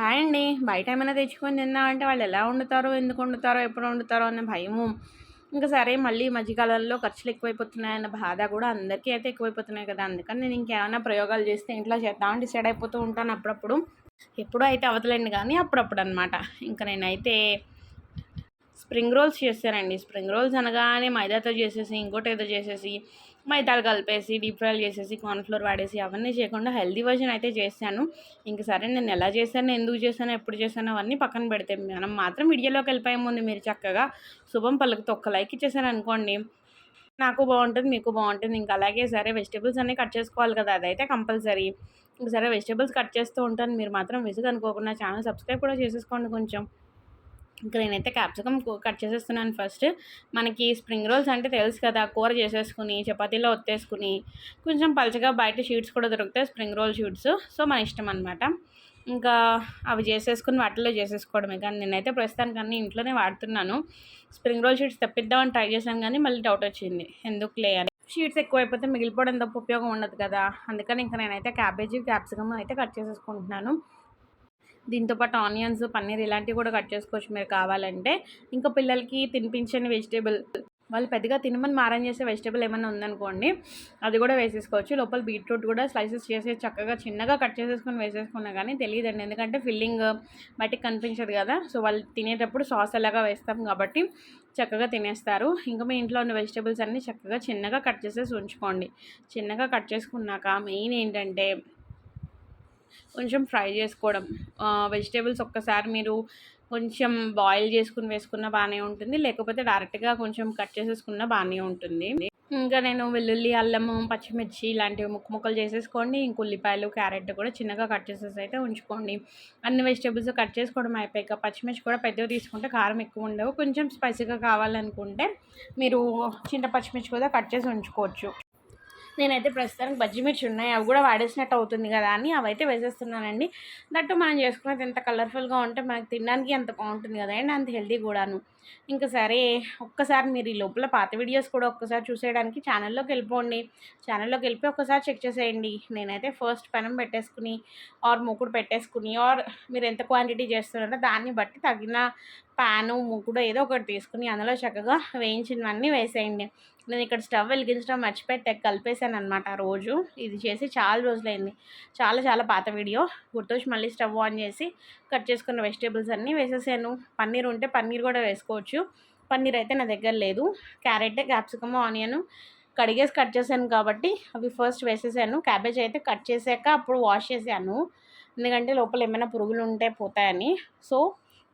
Hi అండి. బయట ఏమైనా తెచ్చుకొని తిందామంటే వాళ్ళు ఎలా వండుతారో ఎందుకు వండుతారో ఎప్పుడు వండుతారో అనే భయము. ఇంకా సరే మళ్ళీ మధ్యకాలంలో ఖర్చులు ఎక్కువైపోతున్నాయన్న బాధ కూడా అందరికీ అయితే ఎక్కువైపోతున్నాయి కదా. అందుకని నేను ఇంకేమైనా ప్రయోగాలు చేస్తే ఇంట్లో చేద్దామని డిసైడ్ అయిపోతూ ఉంటాను అప్పుడప్పుడు. ఎప్పుడూ అయితే అవతలండి కానీ అప్పుడప్పుడు అనమాట ఇంకా నేనైతే స్ప్రింగ్ రోల్స్ చేస్తారండి. స్ప్రింగ్ రోల్స్ అనగానే మైదాతో చేసేసి ఇంకోటి ఏదో చేసేసి మైదాలు కలిపేసి డీప్ ఫ్రైలు చేసేసి కార్న్ఫ్లోర్ వాడేసి అవన్నీ చేయకుండా హెల్దీ వర్జన్ అయితే చేశాను ఇంక సరే నేను ఎలా చేశాను ఎందుకు చేశాను ఎప్పుడు చేశాను అవన్నీ పక్కన పెడితే మనం మాత్రం వీడియోలోకి వెళ్ళిపోయే ముందు మీరు చక్కగా శుభం పలుకుతో ఒక్క లైక్ ఇచ్చేసారు అనుకోండి. నాకు బాగుంటుంది మీకు బాగుంటుంది. ఇంకా అలాగే సరే వెజిటేబుల్స్ అన్నీ కట్ చేసుకోవాలి కదా అదైతే కంపల్సరీ. సరే వెజిటేబుల్స్ కట్ చేస్తూ ఉంటాను. మీరు మాత్రం విసుగు అనుకోకుండా ఛానల్ సబ్స్క్రైబ్ కూడా చేసేసుకోండి కొంచెం. ఇంకా నేనైతే క్యాప్సికమ్ కట్ చేసేస్తున్నాను ఫస్ట్. మనకి స్ప్రింగ్ రోల్స్ అంటే తెలుసు కదా కూర చేసేసుకుని చపాతీలో ఒత్తేసుకుని కొంచెం పలచగా బయట షీట్స్ కూడా దొరుకుతాయి స్ప్రింగ్ రోల్ షీట్స్. సో మన ఇష్టం అనమాట ఇంకా అవి చేసేసుకుని వాటిలో చేసేసుకోవడమే. కానీ నేనైతే ప్రస్తుతానికి అన్నీ ఇంట్లోనే వాడుతున్నాను. స్ప్రింగ్ రోల్ షీట్స్ తెప్పిద్దామని ట్రై చేశాను కానీ మళ్ళీ డౌట్ వచ్చింది. ఎందుకులే అని. షీట్స్ ఎక్కువైపోతే మిగిలిపోవడం తప్ప ఉపయోగం ఉండదు కదా. అందుకని ఇంకా నేనైతే క్యాబేజీ క్యాప్సికమ్ అయితే కట్ చేసేసుకుంటున్నాను. దీంతోపాటు ఆనియన్స్ పన్నీర్ ఇలాంటివి కూడా కట్ చేసుకోవచ్చు మీరు కావాలంటే ఇంకా పిల్లలకి తినిపించని వెజిటేబుల్ వాళ్ళు పెద్దగా తినమని మారం చేసే వెజిటేబుల్ ఏమైనా ఉందనుకోండి అది కూడా వేసేసుకోవచ్చు. లోపల బీట్రూట్ కూడా స్లైసెస్ చేసి చక్కగా చిన్నగా కట్ చేసేసుకొని వేసేసుకున్నా కానీ తెలియదండి. ఎందుకంటే ఫిల్లింగ్ బయటికి కనిపించదు కదా సో వాళ్ళు తినేటప్పుడు సాస్ ఎలాగా వేస్తాం కాబట్టి చక్కగా తినేస్తారు. ఇంకా మీ ఇంట్లో ఉన్న వెజిటేబుల్స్ అన్నీ చక్కగా చిన్నగా కట్ చేసేసి ఉంచుకోండి. చిన్నగా కట్ చేసుకున్నాక మెయిన్ ఏంటంటే కొంచెం ఫ్రై చేసుకోవడం. వెజిటేబుల్స్ ఒక్కసారి మీరు కొంచెం బాయిల్ చేసుకుని వేసుకున్న బాగానే ఉంటుంది. లేకపోతే డైరెక్ట్గా కొంచెం కట్ చేసేసుకున్న బాగానే ఉంటుంది. ఇంకా నేను వెల్లుల్లి అల్లము పచ్చిమిర్చి ఇలాంటివి ముక్క ముక్కలు చేసేసుకోండి. ఇంక ఉల్లిపాయలు క్యారెట్ కూడా చిన్నగా కట్ చేసేసి అయితే ఉంచుకోండి. అన్ని వెజిటేబుల్స్ కట్ చేసుకోవడం అయిపోయాక పచ్చిమిర్చి కూడా పెద్దవి తీసుకుంటే కారం ఎక్కువ ఉండవు. కొంచెం స్పైసీగా కావాలనుకుంటే మీరు చిన్న పచ్చిమిర్చి కూడా కట్ చేసి ఉంచుకోవచ్చు. నేనైతే ప్రస్తుతానికి బజ్జి మిర్చి ఉన్నాయి. అవి కూడా వాడేసినట్టు అవుతుంది కదా అని అవి అయితే వేసేస్తున్నానండి. దట్టు మనం చేసుకున్నది ఎంత కలర్ఫుల్గా ఉంటే మనకి తినడానికి ఎంత బాగుంటుంది కదా అండ్ అంత హెల్దీ కూడాను. ఇంకా సరే ఒక్కసారి మీరు ఈ లోపల పాత వీడియోస్ కూడా ఒక్కసారి చూసేయడానికి ఛానల్లోకి వెళ్ళిపోండి. ఛానల్లోకి వెళ్ళిపోయి ఒక్కసారి చెక్ చేసేయండి. నేనైతే ఫస్ట్ పెనం పెట్టేసుకుని ఆర్ మూకుడు పెట్టేసుకుని ఆర్ మీరు ఎంత క్వాంటిటీ చేస్తున్నారో దాన్ని బట్టి తగిన ప్యాను మూకుడు ఏదో ఒకటి తీసుకుని అందులో చక్కగా వేయించినవన్నీ వేసేయండి. నేను ఇక్కడ స్టవ్ వెలిగించడం మర్చిపెట్టే కలిపేశాను అనమాట ఆ రోజు. ఇది చేసి చాలా రోజులైంది. చాలా చాలా పాత వీడియో. గుర్తొచ్చి మళ్ళీ స్టవ్ ఆన్ చేసి కట్ చేసుకున్న వెజిటేబుల్స్ అన్నీ వేసేసాను. పన్నీర్ ఉంటే పన్నీర్ కూడా వేసుకోవచ్చు. పన్నీర్ అయితే నా దగ్గర లేదు. క్యారెట్ క్యాప్సికమ్ ఆనియన్ కడిగేసి కట్ చేశాను కాబట్టి అవి ఫస్ట్ వేసేసాను. క్యాబేజ్ అయితే కట్ చేసాక అప్పుడు వాష్ చేశాను. ఎందుకంటే లోపల ఏమైనా పురుగులు ఉంటే పోతాయని. సో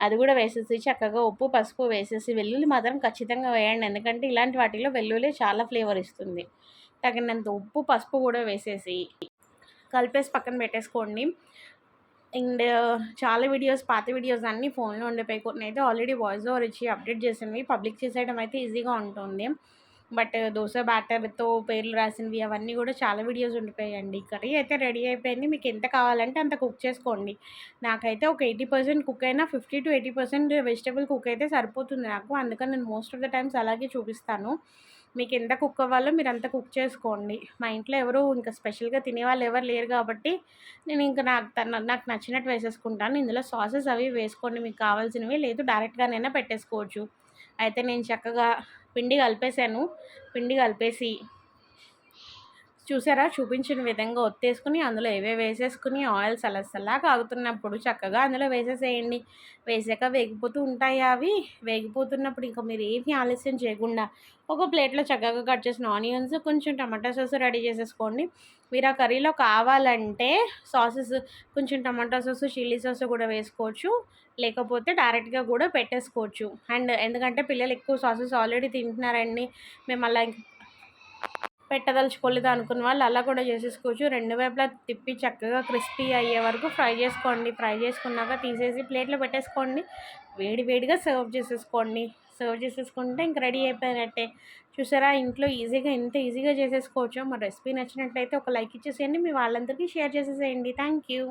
అది కూడా వేసేసి చక్కగా ఉప్పు పసుపు వేసేసి వెల్లుల్లి మాత్రం ఖచ్చితంగా వేయండి. ఎందుకంటే ఇలాంటి వాటిలో వెల్లుల్లి చాలా ఫ్లేవర్ ఇస్తుంది. తగినంత ఉప్పు పసుపు కూడా వేసేసి కలిపేసి పక్కన పెట్టేసుకోండి. అండ్ చాలా వీడియోస్ పాత వీడియోస్ అన్నీ ఫోన్లో ఉండిపోయి కొన్ని అయితే ఆల్రెడీ వాయిస్ ఓవర్ ఇచ్చి అప్డేట్ చేసినవి పబ్లిక్ చేసేయడం అయితే ఈజీగా ఉంటుంది. బట్ దోశ బ్యాటర్తో పేర్లు రాసినవి అవన్నీ కూడా చాలా వీడియోస్ ఉండిపోయాయండి. కర్రీ అయితే రెడీ అయిపోయింది. మీకు ఎంత కావాలంటే అంత కుక్ చేసుకోండి. నాకైతే ఒక ఎయిటీ పర్సెంట్ కుక్ అయినా fifty to eighty percent vegetable cook అయితే సరిపోతుంది నాకు. అందుకని నేను మోస్ట్ ఆఫ్ ద టైమ్స్ అలాగే చూపిస్తాను. మీకు ఎంత కుక్ అవ్వాలో మీరు అంత కుక్ చేసుకోండి. మా ఇంట్లో ఎవరు ఇంకా స్పెషల్గా తినేవాళ్ళు ఎవరు లేరు కాబట్టి నేను ఇంకా నాకు నాకు నచ్చినట్టు వేసేసుకుంటాను. ఇందులో సాసెస్ అవి వేసుకోండి. మీకు కావాల్సినవి లేదు. డైరెక్ట్గానైనా పెట్టేసుకోవచ్చు. అయితే నేను చక్కగా పిండి కలిపేసాను పిండి కలిపేసి చూసారా? చూపించిన విధంగా ఒత్తేసుకుని అందులో ఏవే వేసేసుకుని ఆయిల్ సలసలా కాగుతున్నప్పుడు చక్కగా అందులో వేసేసేయండి. వేసాక వేగిపోతూ ఉంటాయి అవి. వేగిపోతున్నప్పుడు ఇంకా మీరు ఏమి ఆలస్యం చేయకుండా ఒక ప్లేట్లో చక్కగా కట్ చేసిన ఆనియన్స్ కొంచెం టమాటా సాస్ రెడీ చేసేసుకోండి. మీరు ఆ కర్రీలో కావాలంటే సాసెస్ కొంచెం టమాటా సాస్ చిల్లీ సాస్ కూడా వేసుకోవచ్చు. లేకపోతే డైరెక్ట్గా కూడా పెట్టేసుకోవచ్చు. అండ్ ఎందుకంటే పిల్లలు ఎక్కువ సాసెస్ ఆల్రెడీ తింటున్నారండి. మేము అలా పెట్టదలుచుకోలేదు అనుకున్న వాళ్ళు అలా కూడా చేసేసుకోవచ్చు. రెండు వైపులా తిప్పి చక్కగా క్రిస్పీ అయ్యే వరకు ఫ్రై చేసుకోండి. ఫ్రై చేసుకున్నాక తీసేసి ప్లేట్లో పెట్టేసుకోండి. వేడి వేడిగా సర్వ్ చేసేసుకోండి. సర్వ్ చేసేసుకుంటే ఇంక రెడీ అయిపోయినట్టే. చూసారా? ఇంట్లో ఈజీగా ఎంత ఈజీగా చేసేసుకోవచ్చు. మా రెసిపీ నచ్చినట్లయితే ఒక లైక్ ఇచ్చేసేయండి. మీ వాళ్ళందరికీ షేర్ చేసేసేయండి. Thank you.